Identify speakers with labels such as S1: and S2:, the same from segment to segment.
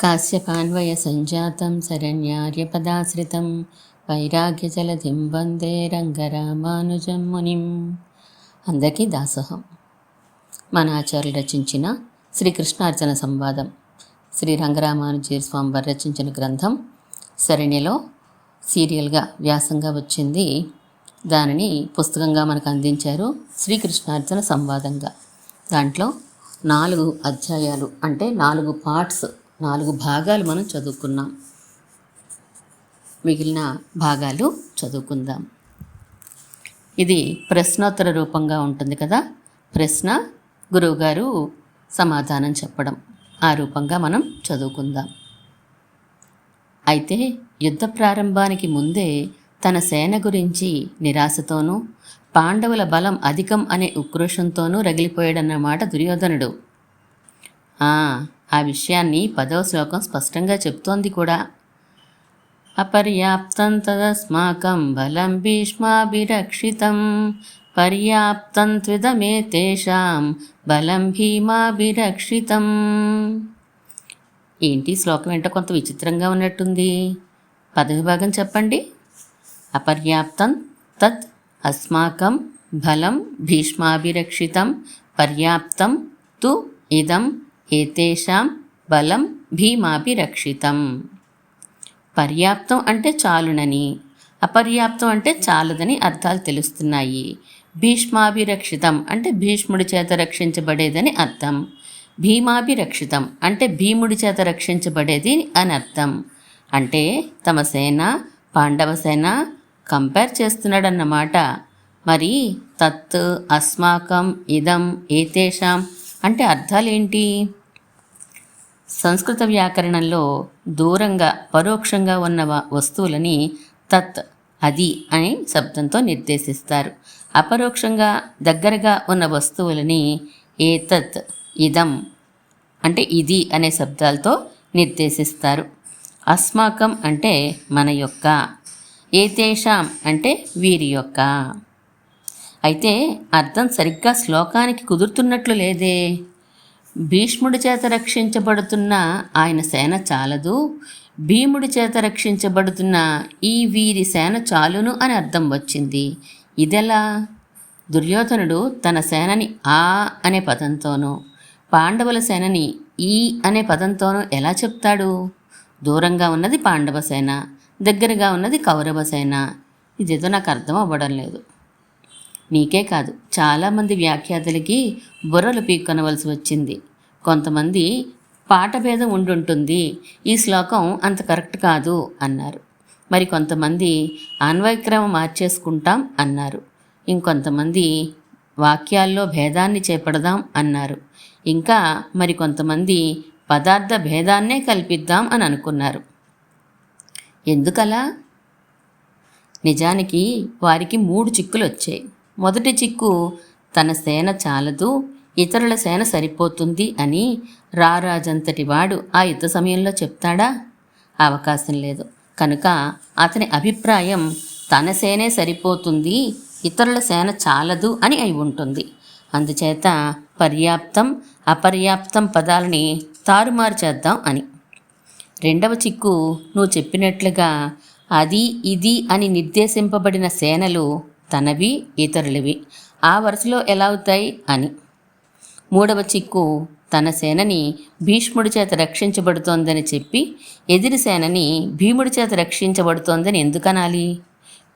S1: కాశ్యపాన్వయ సంజాతం శరణ్యార్యపదాశ్రితం వైరాగ్యజలధిం వందే రంగరామానుజం మునిం అందరికీ దాసహం. మన ఆచార్యులు రచించిన శ్రీకృష్ణార్జున సంవాదం శ్రీ రంగరామానుజీర స్వామి వారు రచించిన గ్రంథం శరణ్యలో సీరియల్గా వ్యాసంగా వచ్చింది. దానిని పుస్తకంగా మనకు అందించారు శ్రీకృష్ణార్జున సంవాదంగా. దాంట్లో నాలుగు అధ్యాయాలు అంటే నాలుగు పార్ట్స్ నాలుగు భాగాలు మనం చదువుకున్నాం. మిగిలిన భాగాలు చదువుకుందాం. ఇది ప్రశ్నోత్తర రూపంగా ఉంటుంది కదా? ప్రశ్న గురువుగారు సమాధానం చెప్పడం. ఆ రూపంగా మనం చదువుకుందాం. అయితే యుద్ధ ప్రారంభానికి ముందే తన సేన గురించి నిరాశతోనూ పాండవుల బలం అధికం అనే ఉక్రోషంతోనూ రగిలిపోయాడన్నమాట దుర్యోధనుడు. ఆ, విషయాన్ని పదవ శ్లోకం స్పష్టంగా చెప్తోంది కూడా. అపర్యాప్తం తదస్మాకం బలం భీష్మాభిరక్షితం పర్యాప్తం త్విదమే తేషాం బలం భీమాభిరక్షితం. ఏంటి శ్లోకం ఏంటో కొంత విచిత్రంగా ఉన్నట్టుంది? పదవి భాగం చెప్పండి. అపర్యాప్తం తత్ అస్మాకం బలం భీష్మాభిరక్షితం పర్యాప్తం తు ఇదం ఏతేషాం బలం భీమాభిరక్షితం పర్యాప్తం అంటే చాలునని అపర్యాప్తం అంటే చాలదని అర్థాలు తెలుస్తున్నాయి. భీష్మాభిరక్షితం అంటే భీష్ముడి చేత రక్షించబడేదని అర్థం. భీమాభిరక్షితం అంటే భీముడి చేత రక్షించబడేది అని అర్థం. అంటే తమ సేన పాండవ సేన కంపేర్ చేస్తున్నాడన్నమాట. మరి తత్ అస్మాకం ఇదం ఏతేషాం అంటే అర్థాలేంటి? సంస్కృత వ్యాకరణంలో దూరంగా పరోక్షంగా ఉన్న వస్తువులని తత్ అది అనే శబ్దంతో నిర్దేశిస్తారు. అపరోక్షంగా దగ్గరగా ఉన్న వస్తువులని ఏతత్ ఇదం అంటే ఇది అనే శబ్దాలతో నిర్దేశిస్తారు. అస్మాకం అంటే మన యొక్క ఏతేషాం అంటే వీరి యొక్క. అయితే అర్థం సరిగ్గా శ్లోకానికి కుదురుతున్నట్లు లేదే? భీష్ముడి చేత రక్షించబడుతున్న ఆయన సేన చాలదు. భీముడి చేత రక్షించబడుతున్న ఈ వీరి సేన చాలును అని అర్థం వచ్చింది. ఇదెలా? దుర్యోధనుడు తన సేనని ఆ అనే పదంతోనూ పాండవుల సేనని ఈ అనే పదంతోనూ ఎలా చెప్తాడు? దూరంగా ఉన్నది పాండవ సేన దగ్గరగా ఉన్నది కౌరవ సేన. ఇదేదో నాకు అర్థం అవ్వడం లేదు. నీకే కాదు చాలామంది వ్యాఖ్యాతలకి బుర్రలు పీక్కొనవలసి వచ్చింది. కొంతమంది పాఠభేదం ఉండుంటుంది ఈ శ్లోకం అంత కరెక్ట్ కాదు అన్నారు. మరి కొంతమంది అన్వయక్రమం మార్చేసుకుంటాం అన్నారు. ఇంకొంతమంది వాక్యాల్లో భేదాన్ని చేపడదాం అన్నారు. ఇంకా మరి కొంతమంది పదార్థ భేదాన్నే కల్పిద్దాం అని అనుకున్నారు. ఎందుకలా? నిజానికి వారికి మూడు చిక్కులు వచ్చాయి మొదటి చిక్కు తన సేన చాలదు ఇతరుల సేన సరిపోతుంది అని రారాజంతటి వాడు ఆ యుద్ధ సమయంలో చెప్తాడా? అవకాశం లేదు. కనుక అతని అభిప్రాయం తన సేనే సరిపోతుంది ఇతరుల సేన చాలదు అని అయి ఉంటుంది. అందుచేత పర్యాప్తం అపర్యాప్తం పదాలని తారుమారు చేద్దాం అని. రెండవ చిక్కు నువ్వు చెప్పినట్లుగా అది ఇది అని నిర్దేశింపబడిన సేనలు తనవి ఇతరులవి. ఆ వరుసలో ఎలా అవుతాయి? అని. మూడవ చిక్కు తన సేనని భీష్ముడి చేత రక్షించబడుతోందని చెప్పి ఎదిరి సేనని భీముడి చేత రక్షించబడుతోందని ఎందుకనాలి?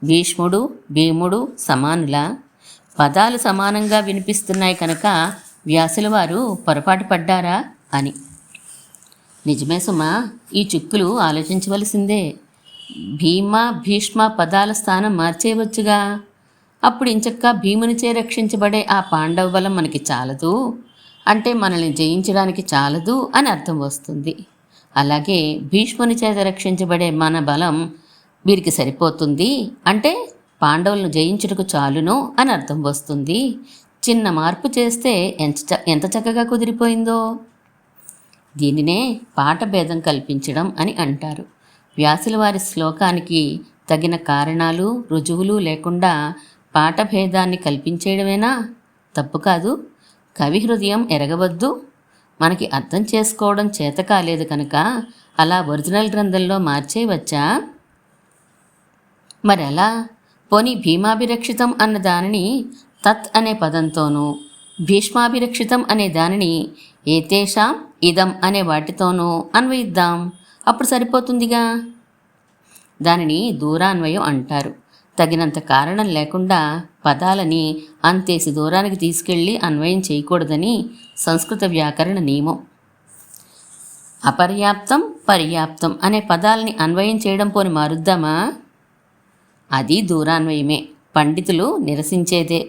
S1: భీష్ముడు భీముడు సమానుల? పదాలు సమానంగా వినిపిస్తున్నాయి కనుక వ్యాసుల వారు పొరపాటు పడ్డారా? అని. నిజమే సుమా ఈ చిక్కులు ఆలోచించవలసిందే. భీమ భీష్మ పదాల స్థానం మార్చేయవచ్చుగా? అప్పుడు ఇంచక్క భీమునిచే రక్షించబడే ఆ పాండవ బలం మనకి చాలదు. అంటే మనల్ని జయించడానికి చాలదు అని అర్థం వస్తుంది. అలాగే భీష్ముని చేత రక్షించబడే మన బలం వీరికి సరిపోతుంది. అంటే పాండవులను జయించుటకు చాలును అని అర్థం వస్తుంది. చిన్న మార్పు చేస్తే ఎంత చ- ఎంత చక్కగా కుదిరిపోయిందో. దీనినే పాట భేదం కల్పించడం అని అంటారు. వ్యాసుల వారి శ్లోకానికి తగిన కారణాలు రుజువులు లేకుండా పాట భేదాన్ని కల్పించేయడమేనా? తప్పు కాదు. కవి హృదయం ఎరగవద్దు. మనకి అర్థం చేసుకోవడం చేత కాలేదు కనుక అలా ఒరిజినల్ గ్రంథంలో మార్చేయవచ్చా? మరెలా పోనీ భీమాభిరక్షితం అన్న దానిని తత్ అనే పదంతోనూ భీష్మాభిరక్షితం అనే దానిని ఏతేషాం ఇదం అనే వాటితోనూ అన్వయిద్దాం. అప్పుడు సరిపోతుందిగా? దానిని దూరాన్వయం అంటారు. తగినంత కారణం లేకుండా పదాలని అంతేసి దూరానికి తీసుకెళ్ళి అన్వయం చేయకూడదని సంస్కృత వ్యాకరణ నియమం. అపర్యాప్తం పర్యాప్తం అనే పదాలని అన్వయం చేయడం పోని మారుద్దామా? అది దూరాన్వయమే. పండితులు నిరసించేదే.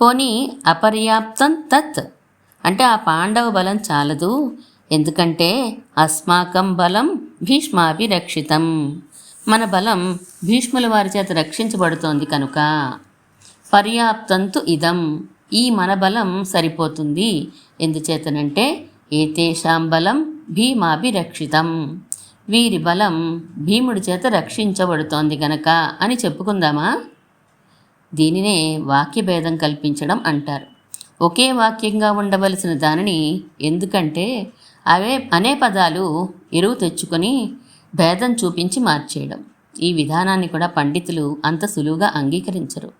S1: పోనీ అపర్యాప్తం తత్ అంటే ఆ పాండవ బలం చాలదు. ఎందుకంటే అస్మాకం బలం భీష్మాభిరక్షితం. మన బలం భీష్ముల వారి చేత రక్షించబడుతోంది కనుక పర్యాప్తంతు ఇదం. ఈ మన బలం సరిపోతుంది. ఎందుచేతనంటే ఏతేషాం బలం భీమాభిరక్షితం. వీరి బలం భీముడి చేత రక్షించబడుతోంది గనక అని చెప్పుకుందామా? దీనినే వాక్యభేదం కల్పించడం అంటారు. ఒకే వాక్యంగా ఉండవలసిన దానిని ఎందుకంటే అవే అనే పదాలు ఎరువు తెచ్చుకొని భేదం చూపించి మార్చేయడం. ఈ విధానాన్ని కూడా పండితులు అంత సులువుగా అంగీకరించరు.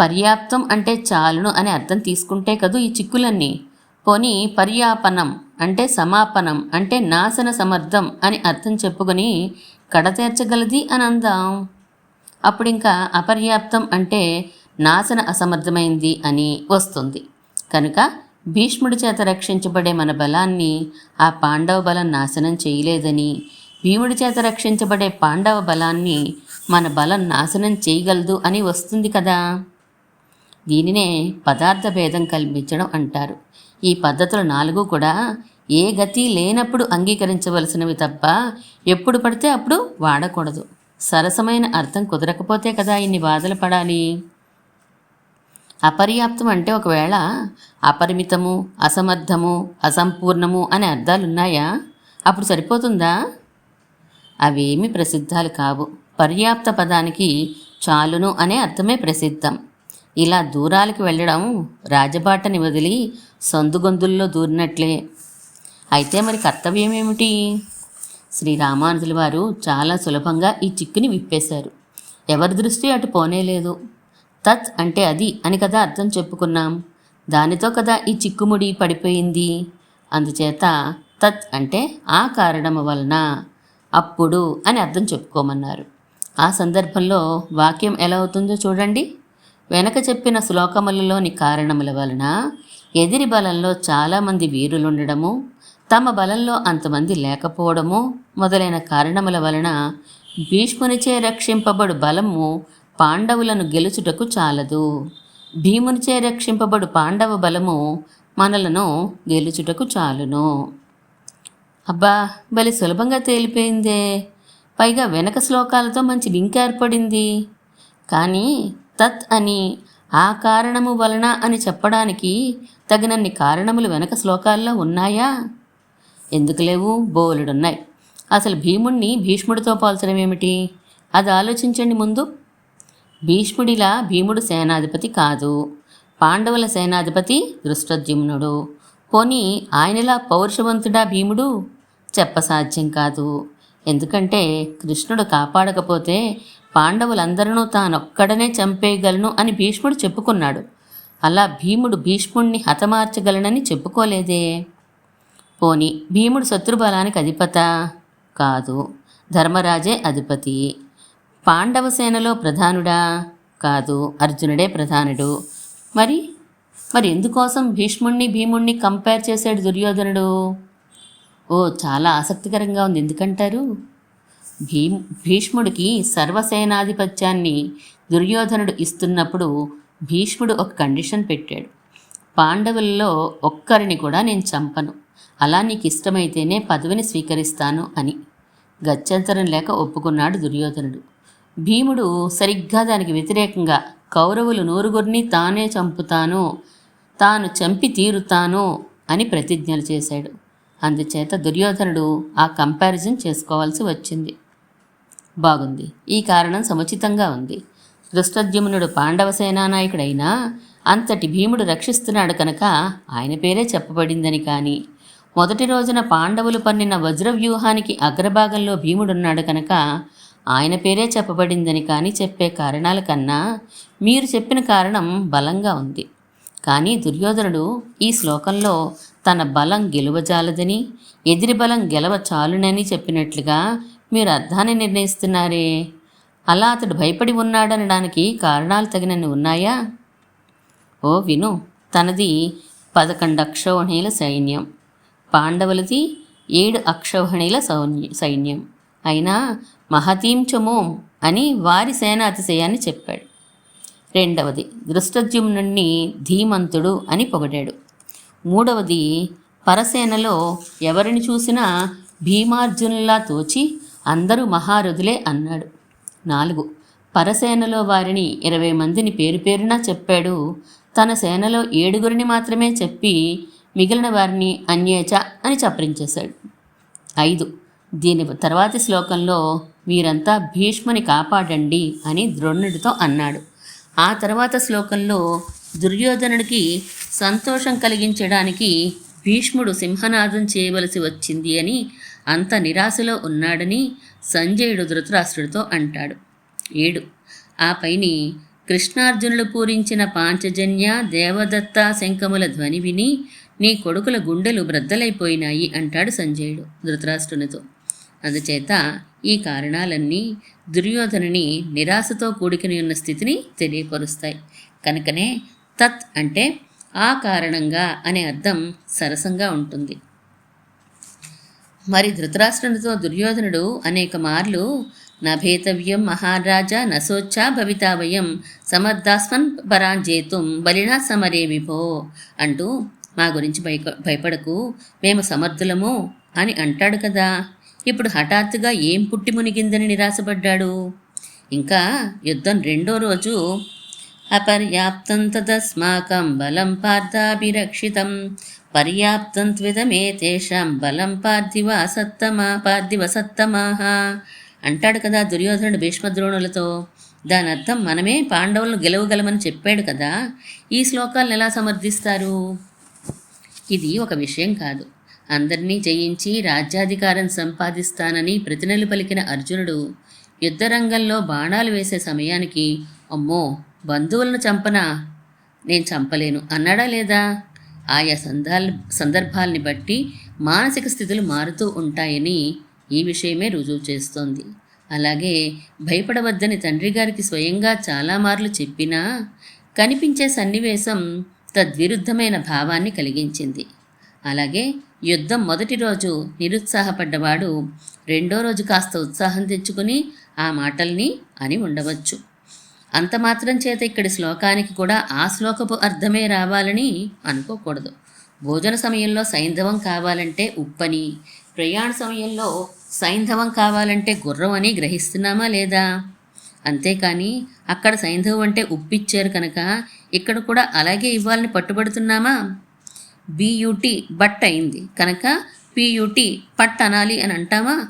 S1: పర్యాప్తం అంటే చాలును అని అర్థం తీసుకుంటే కదూ ఈ చిక్కులన్నీ. పోనీ పర్యాపనం అంటే సమాపనం అంటే నాశన సమర్థం అని అర్థం చెప్పుకొని కడతేర్చగలది అని అందాం. అప్పుడు ఇంకా అపర్యాప్తం అంటే నాశన అసమర్థమైంది అని వస్తుంది. కనుక భీష్ముడి చేత రక్షించబడే మన బలాన్ని ఆ పాండవ బలం నాశనం చేయలేదని భీముడి చేత రక్షించబడే పాండవ బలాన్ని మన బలం నాశనం చేయగలదు అని వస్తుంది కదా. దీనినే పదార్థ భేదం కల్పించడం అంటారు. ఈ పద్ధతులు నాలుగు కూడా ఏ గతి లేనప్పుడు అంగీకరించవలసినవి తప్ప ఎప్పుడు పడితే అప్పుడు వాడకూడదు. సరసమైన అర్థం కుదరకపోతే కదా ఇన్ని బాధలు పడాలి. అపర్యాప్తం అంటే ఒకవేళ అపరిమితము అసమర్థము అసంపూర్ణము అనే అర్థాలున్నాయా? అప్పుడు సరిపోతుందా? అవేమి ప్రసిద్ధాలు కావు. పర్యాప్త పదానికి చాలును అనే అర్థమే ప్రసిద్ధం. ఇలా దూరాలకి వెళ్ళడం రాజబాటని వదిలి సందుగొందుల్లో దూరినట్లే. అయితే మరి కర్తవ్యం ఏమిటి శ్రీ రామానుజుల వారు చాలా సులభంగా ఈ చిక్కుని విప్పేశారు. ఎవరి దృష్టి అటు పోనేలేదు తత్ అంటే అది అని కదా అర్థం చెప్పుకున్నాం. దానితో కదా ఈ చిక్కుముడి పడిపోయింది. అందుచేత తత్ అంటే ఆ కారణము వలన అప్పుడు అని అర్థం చెప్పుకోమన్నారు. ఆ సందర్భంలో వాక్యం ఎలా అవుతుందో చూడండి. వెనక చెప్పిన శ్లోకములలోని కారణముల వలన ఎదిరి బలంలో చాలామంది వీరులుండడము తమ బలంలో అంతమంది లేకపోవడము మొదలైన కారణముల వలన భీష్మునిచే రక్షింపబడు బలము పాండవులను గెలుచుటకు చాలదు. భీమునిచే రక్షింపబడు పాండవ బలము మనలను గెలుచుటకు చాలును. అబ్బా భలే సులభంగా తేలిపోయిందే. పైగా వెనక శ్లోకాలతో మంచి లింక్ ఏర్పడింది. కానీ తత్ అని ఆ కారణము వలన అని చెప్పడానికి తగినన్ని కారణములు వెనక శ్లోకాల్లో ఉన్నాయా? ఎందుకు లేవు? బోలుడున్నాయి. అసలు భీముణ్ణి భీష్ముడితో పోల్చడం ఏమిటి? అది ఆలోచించండి ముందు. భీష్ముడిలా భీముడు సేనాధిపతి కాదు. పాండవుల సేనాధిపతి దృష్టద్యుమ్నుడు పోనీ ఆయనలా పౌరుషవంతుడా భీముడు? చెప్పసాధ్యం కాదు. ఎందుకంటే కృష్ణుడు కాపాడకపోతే పాండవులందరూ తానొక్కడనే చంపేయగలను అని భీష్ముడు చెప్పుకున్నాడు. అలా భీముడు భీష్ముణ్ణి హతమార్చగలనని చెప్పుకోలేదే. పోని భీముడు శత్రుబలానికి అధిపత? కాదు. ధర్మరాజే అధిపతి. పాండవ సేనలో ప్రధానుడా? కాదు. అర్జునుడే ప్రధానుడు. మరి? మరి ఎందుకోసం భీష్ముణ్ణి భీముణ్ణి కంపేర్ చేశాడు దుర్యోధనుడు? ఓ చాలా ఆసక్తికరంగా ఉంది. ఎందుకంటారు? భీమ్ భీష్ముడికి సర్వసేనాధిపత్యాన్ని దుర్యోధనుడు ఇస్తున్నప్పుడు భీష్ముడు ఒక కండిషన్ పెట్టాడు. పాండవుల్లో ఒక్కరిని కూడా నేను చంపను. అలా నీకు ఇష్టమైతేనే పదవిని స్వీకరిస్తాను అని గత్యంతరం లేక ఒప్పుకున్నాడు దుర్యోధనుడు. భీముడు సరిగ్గా దానికి వ్యతిరేకంగా కౌరవులు నూరుగురిని తానే చంపుతాను తాను చంపి తీరుతాను అని ప్రతిజ్ఞలు చేశాడు. అందుచేత దుర్యోధనుడు ఆ కంపారిజన్ చేసుకోవాల్సి వచ్చింది. బాగుంది. ఈ కారణం సముచితంగా ఉంది. దృష్టద్యుమ్నుడు పాండవ సేనానాయకుడైనా అంతటి భీముడు రక్షిస్తున్నాడు కనుక ఆయన పేరే చెప్పబడిందని కానీ మొదటి రోజున పాండవులు పన్నిన వజ్రవ్యూహానికి అగ్రభాగంలో భీముడున్నాడు కనుక ఆయన పేరే చెప్పబడిందని కానీ చెప్పే కారణాల కన్నా మీరు చెప్పిన కారణం బలంగా ఉంది. కానీ దుర్యోధనుడు ఈ శ్లోకంలో తన బలం గెలువజాలదని ఎదిరి బలం గెలవ చాలునని చెప్పినట్లుగా మీరు అర్థాన్ని నిర్ణయిస్తున్నారే. అలా అతడు భయపడి ఉన్నాడనడానికి కారణాలు తగినన్ని ఉన్నాయా? ఓ విను తనది పదకొండు అక్షౌహిణీల సైన్యం. పాండవులది ఏడు అక్షౌహిణీల సౌన్య సైన్యం. అయినా మహతీం చమోం అని వారి సేన అతిశయాన్ని చెప్పాడు. రెండవది దృష్టజ్యుమ్నుణ్ణి ధీమంతుడు అని పొగిడాడు. మూడవది పరసేనలో ఎవరిని చూసినా భీమార్జునులా తోచి అందరూ మహారథులే అన్నాడు. నాలుగు పరసేనలో వారిని ఇరవై మందిని పేరు పేరున చెప్పాడు. తన సేనలో ఏడుగురిని మాత్రమే చెప్పి మిగిలిన వారిని అన్యేచ అని చప్పరించేశాడు ఐదు దీని తర్వాతి శ్లోకంలో మీరంతా భీష్ముని కాపాడండి అని ద్రోణుడితో అన్నాడు. ఆ తర్వాత శ్లోకంలో దుర్యోధనుడికి సంతోషం కలిగించడానికి భీష్ముడు సింహనాదం చేయవలసి వచ్చింది అని అంత నిరాశలో ఉన్నాడని సంజయుడు ధృతరాష్ట్రుడితో అంటాడు. ఏడు. ఆ పైని కృష్ణార్జునులు పూరించిన పాంచజన్య దేవదత్త శంఖముల ధ్వని విని నీ కొడుకుల గుండెలు బ్రద్దలైపోయినాయి అంటాడు సంజయుడు ధృతరాష్ట్రునితో. అందుచేత ఈ కారణాలన్నీ దుర్యోధనుని నిరాశతో కూడుకుని ఉన్న స్థితిని తెలియపరుస్తాయి. కనుకనే తత్ అంటే ఆ కారణంగా అనే అర్థం సరసంగా ఉంటుంది. మరి ధృతరాష్ట్రునితో దుర్యోధనుడు అనేక మార్లు నభేతవ్యం మహారాజా నశోచ్చా భవితావయం సమర్థాస్మన్ పరాంజేతుం బలినా సమరే విభో అంటూ మా గురించి భయ భయపడకు మేము సమర్థులము అని అంటాడు కదా. ఇప్పుడు హఠాత్తుగా ఏం పుట్టి మునిగిందని నిరాశపడ్డాడు? ఇంకా యుద్ధం రెండో రోజు అపర్యాప్తం తదస్మాకం బలం పార్థాభిరక్షితం. పర్యాప్తం త్విదమే తేషాం బలం పార్థివ అసత్తమా పార్థివ సత్తమాహ అంటాడు కదా దుర్యోధనుడు భీష్మద్రోణులతో. దాని అర్థం మనమే పాండవులను గెలవగలమని చెప్పాడు కదా. ఈ శ్లోకాలను ఎలా సమర్థిస్తారు? ఇది ఒక విషయం కాదు. అందరినీ జయించి రాజ్యాధికారం సంపాదిస్తానని ప్రతినలు పలికిన అర్జునుడు యుద్ధరంగంలో బాణాలు వేసే సమయానికి అమ్మో బంధువులను చంపనా? నేను చంపలేను. అన్నాడా లేదా? ఆయా సందర్ సందర్భాల్ని బట్టి మానసిక స్థితులు మారుతూ ఉంటాయని ఈ విషయమే రుజువు చేస్తోంది. అలాగే భయపడవద్దని తండ్రి గారికి స్వయంగా చాలా మార్లు చెప్పినా కనిపించే సన్నివేశం తద్విరుద్ధమైన భావాన్ని కలిగించింది. అలాగే యుద్ధం మొదటి రోజు నిరుత్సాహపడ్డవాడు రెండో రోజు కాస్త ఉత్సాహం తెచ్చుకుని ఆ మాటల్ని అని ఉండవచ్చు. అంత మాత్రం చేత ఇక్కడి శ్లోకానికి కూడా ఆ శ్లోకపు అర్థమే రావాలని అనుకోకూడదు. భోజన సమయంలో సైంధవం కావాలంటే ఉప్పని ప్రయాణ సమయంలో సైంధవం కావాలంటే గుర్రం అని గ్రహిస్తున్నామా లేదా? అంతేకాని అక్కడ సైంధవం అంటే ఉప్పిచ్చారు కనుక ఇక్కడ కూడా అలాగే ఇవ్వాలని పట్టుబడుతున్నామా? బియుటి బట్ అయింది. కనుక పియుటి పట్ అనాలి అని అంటామా?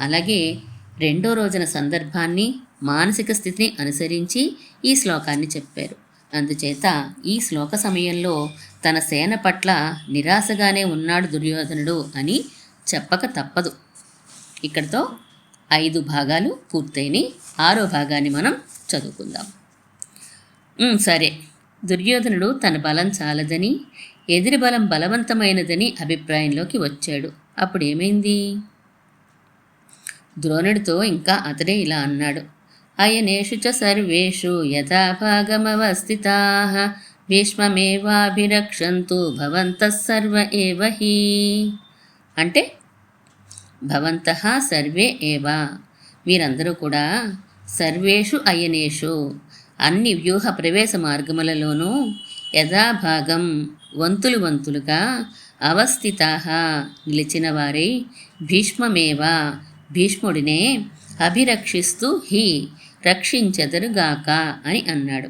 S1: అలాగే రెండో రోజున సందర్భాన్ని మానసిక స్థితిని అనుసరించి ఈ శ్లోకాన్ని చెప్పారు. అందుచేత ఈ శ్లోక సమయంలో తన సేన పట్ల నిరాశగానే ఉన్నాడు దుర్యోధనుడు అని చెప్పక తప్పదు. ఇక్కడితో ఐదు భాగాలు పూర్తయినాయి. ఆరో భాగాన్ని మనం చదువుకుందాం. సరే. దుర్యోధనుడు తన బలం చాలదని ఎదిరి బలం బలవంతమైనదని అభిప్రాయంలోకి వచ్చాడు. అప్పుడు ఏమైంది ద్రోణుడితో ఇంకా అతడే ఇలా అన్నాడు. అయనేషు చ సర్వేషు యథాభాగమవస్థితా భీష్మమేవాభిరక్షంతు భవంతః సర్వ ఏవ హి అంటే భవంత సర్వే ఏవా. మీరందరూ కూడా సర్వేషు అయనేషు. అన్ని వ్యూహ ప్రవేశ మార్గములలోనూ యథాభాగం వంతులు వంతులుగా అవస్థిత నిలిచిన వారై భీష్మమేవ. భీష్ముడినే అభిరక్షిస్తూ హి రక్షించెదరుగాక అని అన్నాడు.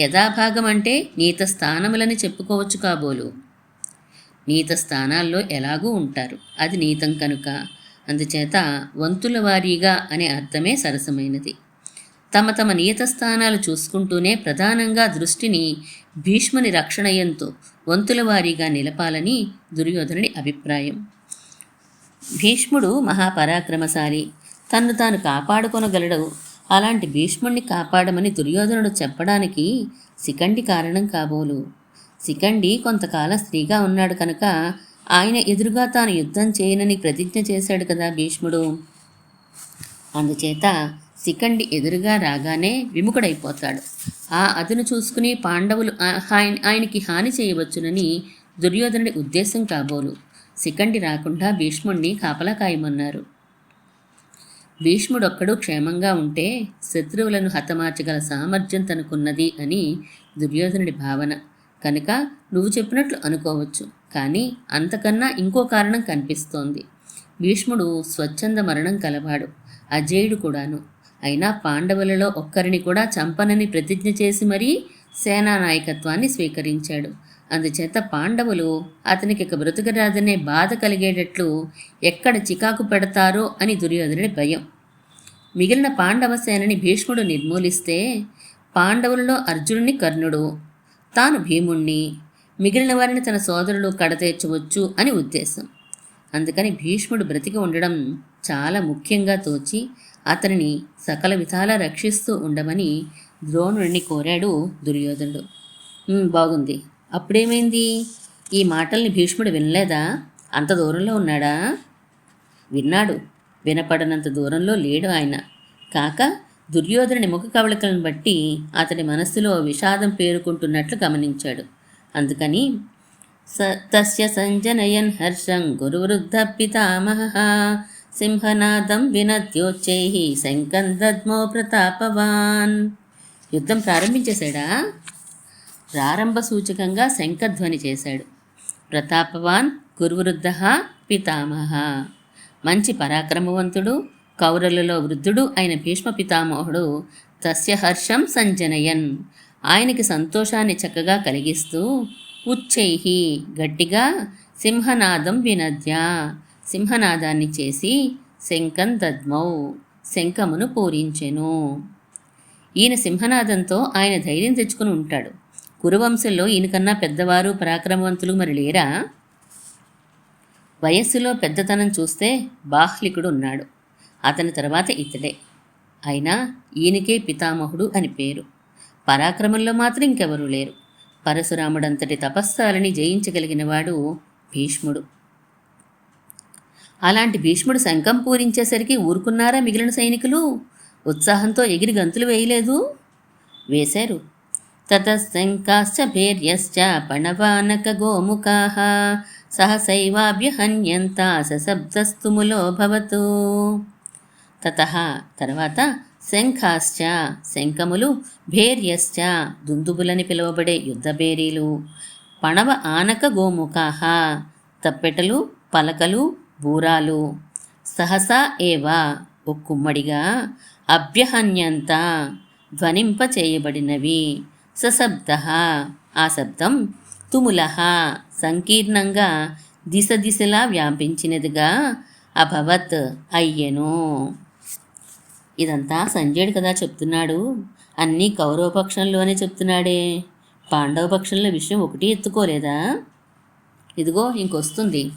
S1: యథాభాగం అంటే నీత స్థానములని చెప్పుకోవచ్చు కాబోలు. నీత స్థానాల్లో ఎలాగూ ఉంటారు. అది నీతం కనుక. అందుచేత వంతుల వారీగా అనే అర్థమే సరసమైనది. తమ తమ నియత స్థానాలు చూసుకుంటూనే ప్రధానంగా దృష్టిని భీష్ముని రక్షణయంతో వంతుల వారీగా నిలపాలని దుర్యోధనుడి అభిప్రాయం. భీష్ముడు మహాపరాక్రమశాలి. తన్ను తాను కాపాడుకొనగలడు. అలాంటి భీష్ముణ్ణి కాపాడమని దుర్యోధనుడు చెప్పడానికి శిఖండి కారణం కాబోలు. శిఖండి కొంతకాలం స్త్రీగా ఉన్నాడు కనుక ఆయన ఎదురుగా తాను యుద్ధం చేయనని ప్రతిజ్ఞ చేశాడు కదా భీష్ముడు. అందుచేత శిఖండి ఎదురుగా రాగానే విముఖుడైపోతాడు. ఆ అదును చూసుకుని పాండవులు ఆయనకి హాని చేయవచ్చునని దుర్యోధనుడి ఉద్దేశం కాబోలు. శిఖండి రాకుండా భీష్ముణ్ణి కాపలా కాయమన్నారు. భీష్ముడొక్కడు క్షేమంగా ఉంటే శత్రువులను హతమార్చగల సామర్థ్యం తనకున్నది అని దుర్యోధనుడి భావన. కనుక నువ్వు చెప్పినట్లు అనుకోవచ్చు. కానీ అంతకన్నా ఇంకో కారణం కనిపిస్తోంది. భీష్ముడు స్వచ్ఛంద మరణం కలవాడు. అజేయుడు కూడాను. అయినా పాండవులలో ఒక్కరిని కూడా చంపనని ప్రతిజ్ఞ చేసి మరీ సేనా నాయకత్వాన్ని స్వీకరించాడు. అందుచేత పాండవులు అతనికి ఇక బ్రతుకరాదనే బాధ కలిగేటట్లు ఎక్కడ చికాకు పెడతారో అని దుర్యోధనుడి భయం. మిగిలిన పాండవ సేనని భీష్ముడు నిర్మూలిస్తే పాండవులలో అర్జునుని కర్ణుడు తాను భీముణ్ణి మిగిలిన వారిని తన సోదరులు కడతేర్చవచ్చు అని ఉద్దేశం. అందుకని భీష్ముడు బ్రతికి ఉండడం చాలా ముఖ్యంగా తోచి అతనిని సకల విధాలా రక్షిస్తూ ఉండమని ద్రోణుడిని కోరాడు దుర్యోధనుడు. బాగుంది. అప్పుడేమైంది? ఈ మాటల్ని భీష్ముడు వినలేదా? అంత దూరంలో ఉన్నాడా? విన్నాడు. వినపడనంత దూరంలో లేడు ఆయన. కాక దుర్యోధనుని ముఖ కవళికలను బట్టి అతని మనస్సులో విషాదం పేరుకుంటున్నట్లు గమనించాడు. అందుకని స తస్య సంజనయన్ హర్షం గురువృద్ధ పితామహ సింహనాదం వినద్యోచ్చై శంకం దద్మో ప్రతాపవాన్ యుద్ధం ప్రారంభించేశాడా? ప్రారంభ సూచకంగా శంఖధ్వని చేశాడు. ప్రతాపవాన్ గురువృద్ధ పితామహ. మంచి పరాక్రమవంతుడు కౌరలలో వృద్ధుడు అయిన భీష్మ పితామహుడు తస్య హర్షం సంజనయన్. ఆయనకి సంతోషాన్ని చక్కగా కలిగిస్తూ ఉచ్చైహి గట్టిగా సింహనాదం వినద్య. సింహనాదాన్ని చేసి శంఖం దద్మౌ శంఖమును పూరించెను. ఈయన సింహనాదంతో ఆయన ధైర్యం తెచ్చుకుని ఉంటాడు. కురువంశంలో ఈయనకన్నా పెద్దవారు పరాక్రమవంతులు మరి లేరా? వయస్సులో పెద్దతనం చూస్తే బాహ్లికుడు ఉన్నాడు అతని తర్వాత ఇతడే. అయినా ఈయనకే పితామహుడు అని పేరు. పరాక్రమంలో మాత్రం ఇంకెవరూ లేరు. పరశురాముడంతటి తపస్సాలని జయించగలిగినవాడు భీష్ముడు. అలాంటి భీష్ముడు శంఖం పూరించేసరికి ఊరుకున్నారా మిగిలిన సైనికులు? ఉత్సాహంతో ఎగిరి గంతులు వేయలేదు. వేశారు. తతశంకాశ్చ భేర్యశ్చ పణవానక గోముఖాః సహసైవాభ్యహన్యంత సశబ్దస్తుములో భవతు. తత తర్వాత శంఖాశ్చ శంఖములు భేర్యశ్చ దుందుబులని పిలువబడే యుద్ధభేరీలు పణవ ఆనక గోముఖాహ తప్పెటలు పలకలు బూరాలు. సహసా ఏవా? ఒక్కుమ్మడిగా అభ్యహన్యంత ధ్వనింప చేయబడినవి సశబ్ద. ఆ శబ్దం తుముల. సంకీర్ణంగా దిశ దిశలా వ్యాపించినదిగా అభవత్ అయ్యెను. ఇదంతా సంజయుడు కదా చెప్తున్నాడు. అన్నీ కౌరవ పక్షంలోనే చెప్తున్నాడే. పాండవ పక్షంలో విషయం ఒకటి ఎత్తుకోలేదా? ఇదిగో ఇంకొస్తుంది.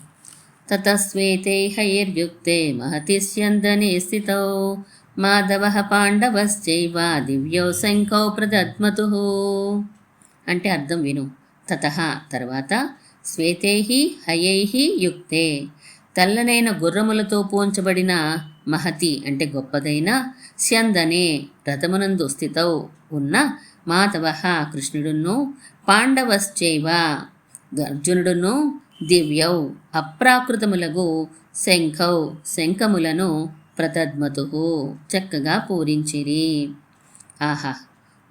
S1: తతస్వేతే హైర్యుక్తే మహతి స్యందనే స్థితౌ మాధవ పాండవశ్చైవ దివ్యో శంకౌ ప్రదద్మతు అంటే అర్థం విను। తత తర్వాత శ్వేతైహి హయైహి యుక్తే। తెల్లనైన గుర్రములతో పోంచబడిన మహతి అంటే గొప్పదైన స్యందనే రథమునందు స్థితౌ ఉన్న మాధవ కృష్ణుడును పాండవశ్చైవ అర్జునుడును దివ్యౌ అప్రాకృతములగు శంఖౌ శంఖములను ప్రతద్మతు చక్కగా పూరించిరి. ఆహా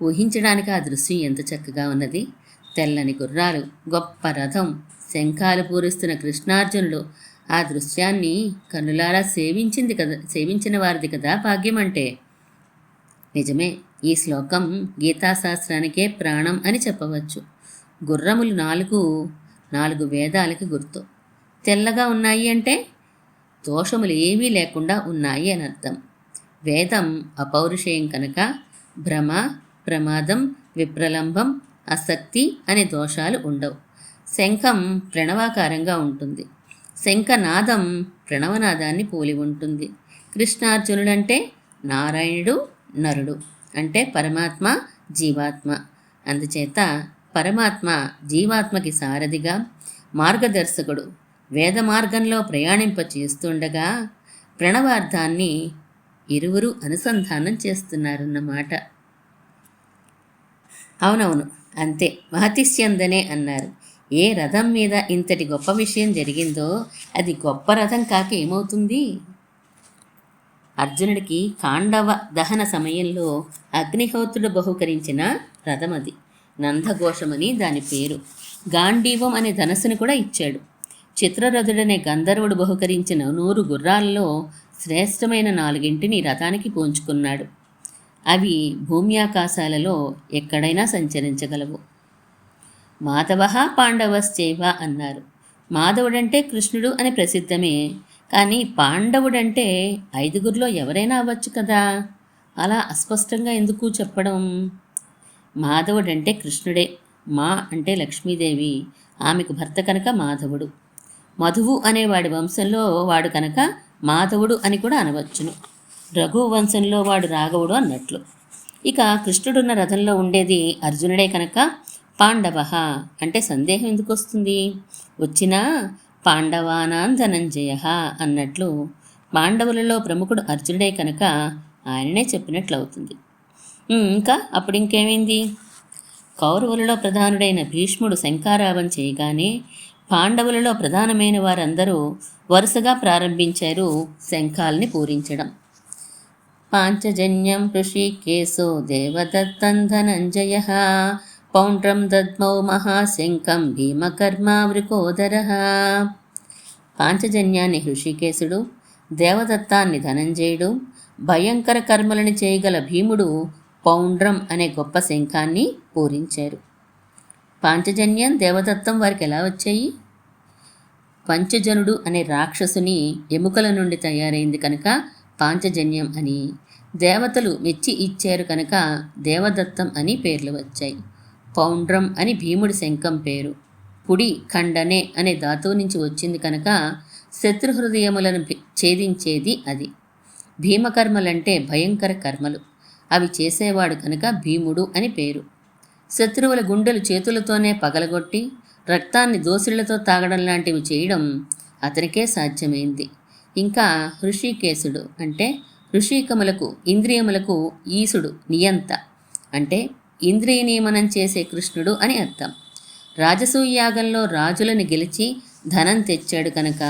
S1: ఊహించడానికి ఆ దృశ్యం ఎంత చక్కగా ఉన్నది. తెల్లని గుర్రాలు గొప్ప రథం శంఖాలు పూరిస్తున్న కృష్ణార్జునులు ఆ దృశ్యాన్ని కనులారా సేవించింది కదా సేవించిన వారిది కదా భాగ్యం అంటే నిజమే ఈ శ్లోకం గీతాశాస్త్రానికే ప్రాణం అని చెప్పవచ్చు. గుర్రములు నాలుగు నాలుగు వేదాలకి గుర్తు. తెల్లగా ఉన్నాయి అంటే దోషములు ఏమీ లేకుండా ఉన్నాయి అని అర్థం. వేదం అపౌరుషేయం కనుక భ్రమ ప్రమాదం విప్రలంబం ఆసక్తి అనే దోషాలు ఉండవు. శంఖం ప్రణవాకారంగా ఉంటుంది. శంఖనాదం ప్రణవనాదాన్ని పోలి ఉంటుంది. కృష్ణార్జునుడంటే నారాయణుడు నరుడు అంటే పరమాత్మ జీవాత్మ. అందుచేత పరమాత్మ జీవాత్మకి సారథిగా మార్గదర్శకుడు వేద మార్గంలో ప్రయాణింప చేస్తుండగా ప్రణవార్థాన్ని ఇరువురు అనుసంధానం చేస్తున్నారన్నమాట. అవునవును అంతే. మహతిష్యందనే అన్నారు. ఏ రథం మీద ఇంతటి గొప్ప విషయం జరిగిందో అది గొప్ప రథం కాక ఏమవుతుంది? అర్జునుడికి కాండవ దహన సమయంలో అగ్నిహోత్రుడు బహుకరించిన రథం అది నందఘోషమని దాని పేరు. గాంధీవం అనే ధనస్సుని కూడా ఇచ్చాడు. చిత్రరథుడనే గంధర్వుడు బహుకరించిన నూరు గుర్రాల్లో శ్రేష్టమైన నాలుగింటిని రథానికి పోంచుకున్నాడు. అవి భూమ్యాకాశాలలో ఎక్కడైనా సంచరించగలవు. మాధవ పాండవశ్చైవ అన్నారు. మాధవుడంటే కృష్ణుడు అని ప్రసిద్ధమే కానీ పాండవుడంటే ఐదుగురిలో ఎవరైనా అవ్వచ్చు కదా? అలా అస్పష్టంగా ఎందుకు చెప్పడం? మాధవుడంటే కృష్ణుడే మా అంటే లక్ష్మీదేవి. ఆమెకు భర్త కనుక మాధవుడు. మధువు అనేవాడి వంశంలో వాడు కనుక మాధవుడు అని కూడా అనవచ్చును. రఘు వంశంలో వాడు రాఘవుడు అన్నట్లు. ఇక కృష్ణుడున్న రథంలో ఉండేది అర్జునుడే కనుక పాండవ. అంటే సందేహం ఎందుకు వస్తుంది? వచ్చినా పాండవానాం ధనంజయ అన్నట్లు పాండవులలో ప్రముఖుడు అర్జునుడే కనుక ఆయననే చెప్పినట్లు అవుతుంది ఇంకా? అప్పుడు ఇంకేమైంది? కౌరవులలో ప్రధానుడైన భీష్ముడు శంకారావం చేయగానే పాండవులలో ప్రధానమైన వారందరూ వరుసగా ప్రారంభించారు శంఖాల్ని పూరించడం. పాంచజన్యం ఋషికేశో దేవదత్తం ధనంజయ పౌండ్రం దద్మౌ మహాశంఖం భీమకర్మ వృకోదర. పాంచజన్యాన్ని హృషికేశుడు దేవదత్తాన్ని ధనంజయుడు భయంకర కర్మలను చేయగల భీముడు పౌండ్రం అనే గొప్ప శంఖాన్ని పూరించారు. పాంచజన్యం దేవదత్తం వారికి ఎలా వచ్చాయి? పంచజనుడు అనే రాక్షసుని ఎముకల నుండి తయారైంది కనుక పాంచజన్యం అని దేవతలు మెచ్చి ఇచ్చారు కనుక దేవదత్తం అని పేర్లు వచ్చాయి. పౌండ్రం అని భీముడి శంఖం పేరు. పుడి ఖండనే అనే ధాతువు నుంచి వచ్చింది కనుక శత్రుహృదయములను ఛేదించేది అది. భీమకర్మలంటే భయంకర కర్మలు. అవి చేసేవాడు కనుక భీముడు అని పేరు. శత్రువుల గుండెలు చేతులతోనే పగలగొట్టి రక్తాన్ని దోసిళ్ళతో తాగడం లాంటివి చేయడం అతనికే సాధ్యమైంది. ఇంకా ఋషికేశుడు అంటే ఋషికములకు ఇంద్రియములకు ఈసుడు నియంత అంటే ఇంద్రియ నియమనం చేసే కృష్ణుడు అని అర్థం. రాజసూయాగంలో రాజులను గెలిచి ధనం తెచ్చాడు కనుక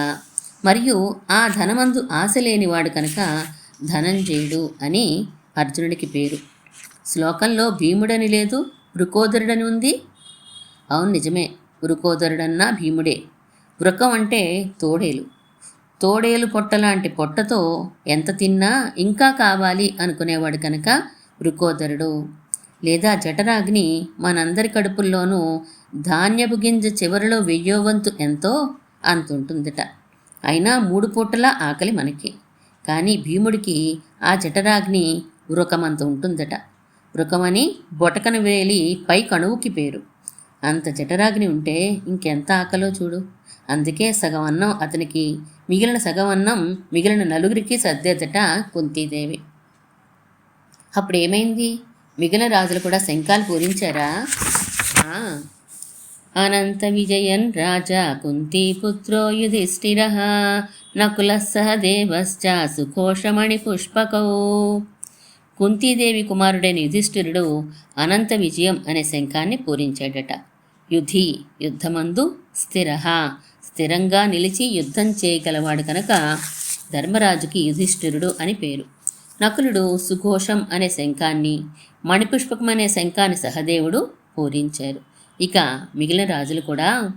S1: మరియు ఆ ధనమందు ఆశ లేనివాడు కనుక ధనంజయుడు అని అర్జునుడికి పేరు. శ్లోకంలో భీముడని లేదు వృకోదరుడని ఉంది? అవును నిజమే. వృకోదరుడన్నా భీముడే. వృకం అంటే తోడేలు. తోడేలు పొట్టలాంటి పొట్టతో ఎంత తిన్నా ఇంకా కావాలి అనుకునేవాడు కనుక వృకోదరుడు. లేదా జఠరాగ్ని మనందరి కడుపుల్లోనూ ధాన్యపు గింజ చివరిలో వెయ్యోవంతు ఎంతో అంతుంటుందట. అయినా మూడు పూటల ఆకలి మనకి. కానీ భీముడికి ఆ జఠరాగ్ని వృకమంత ఉంటుందట. వృకమని బొటకన వేలి పై కణువుకి పేరు. అంత జఠరాగ్ని ఉంటే ఇంకెంత ఆకలో చూడు. అందుకే సగం అన్నం అతనికి మిగిలిన సగం అన్నం మిగిలిన నలుగురికి సర్దేదట కుంతీదేవి. అప్పుడు ఏమైంది మిగిలిన రాజులు కూడా శంఖాలు పూరించారా? అనంత విజయన్ రాజా కుంతీపుత్రో యుధిష్ఠిర నకుల సహదేవశ్చ సుఘోషమణి పుష్పకౌ. కుంతీదేవి కుమారుడైన యుధిష్ఠిరుడు అనంత విజయం అనే శంఖాన్ని పూరించాడట. యుధి యుద్ధమందు స్థిర. స్థిరంగా నిలిచి యుద్ధం చేయగలవాడు కనుక ధర్మరాజుకి యుధిష్ఠిరుడు అని పేరు. నకులుడు సుఘోషం అనే శంఖాన్ని మణిపుష్పకం అనే శంఖాన్ని సహదేవుడు పూరించారు. ఇక మిగిలిన రాజులు కూడా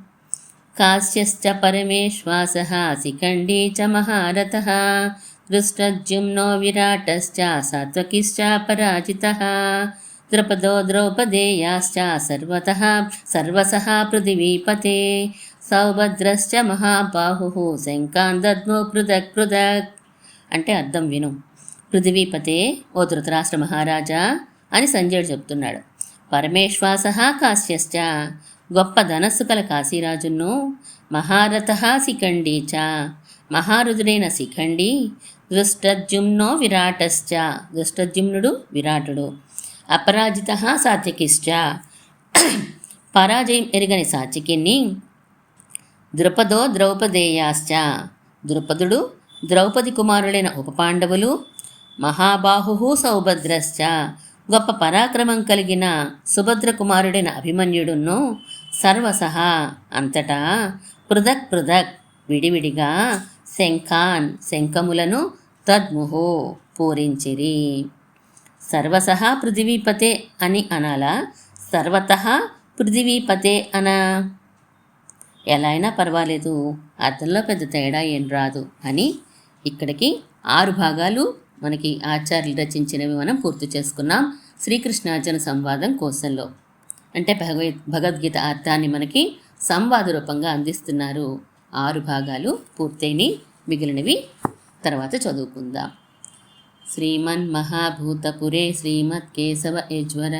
S1: కాశ్యశ్చ పరమేశ్వాస శిఖండీ చ మహారథ. దృష్టజ్యుమ్నో విరాటశ్చ సాత్వకిశ్చ పరాజిత ద్రౌపదో ద్రౌపదేయాశ్చ సర్వతః సర్వసః పృథివీపతే సౌభద్రశ్చ మహాబాహు శంకాందద్మో పృథక్ పృథక్ అంటే అర్థం విను. పృథివీపతే ఓ ధృతరాష్ట్ర మహారాజా అని సంజయుడు చెప్తున్నాడు. పరమేశ్వాస కాశ్యశ్చ గొప్ప ధనస్సు కల కాశీరాజును మహారథ శిఖండీ చ మహారుదుడైన శిఖండి దృష్టజుమ్నో విరాటశ్చ. దృష్టద్యుమ్నుడు విరాటుడు. అపరాజిత సాత్యకిశ్చ పరాజయం ఎరగని సాత్యకిని ద్రుపదో ద్రౌపదేయాశ్చ. ద్రుపదుడు ద్రౌపది కుమారులైన ఉపపాండవులు మహాబాహు సౌభద్రశ్చ. గొప్ప పరాక్రమం కలిగిన సుభద్ర కుమారుడైన అభిమన్యుడును సర్వసహ అంతటా పృథక్ పృథక్ విడివిడిగా శంఖాన్ శంఖములను తద్ముహో పూరించిరి. సర్వసహ పృథివీపతే అని అనాలా? సర్వత పృథివీపతే అనా? ఎలా అయినా పర్వాలేదు అర్థంలో పెద్ద తేడా ఏం రాదు అని ఇక్కడికి ఆరు భాగాలు మనకి ఆచార్యులు రచించినవి మనం పూర్తి చేసుకున్నాం. శ్రీకృష్ణార్జున సంవాదం కోసంలో. అంటే భగవద్ భగవద్గీత అర్థాన్ని మనకి సంవాద రూపంగా అందిస్తున్నారు. ఆరు భాగాలు పూర్తయిని మిగిలినవి తర్వాత చదువుకుందాం. శ్రీమన్ మహాభూతపురే శ్రీమత్ కేశవ యజ్వర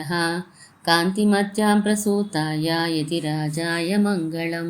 S1: కాంతిమత్యాం ప్రసూతాయ యతిరాజాయ మంగళం.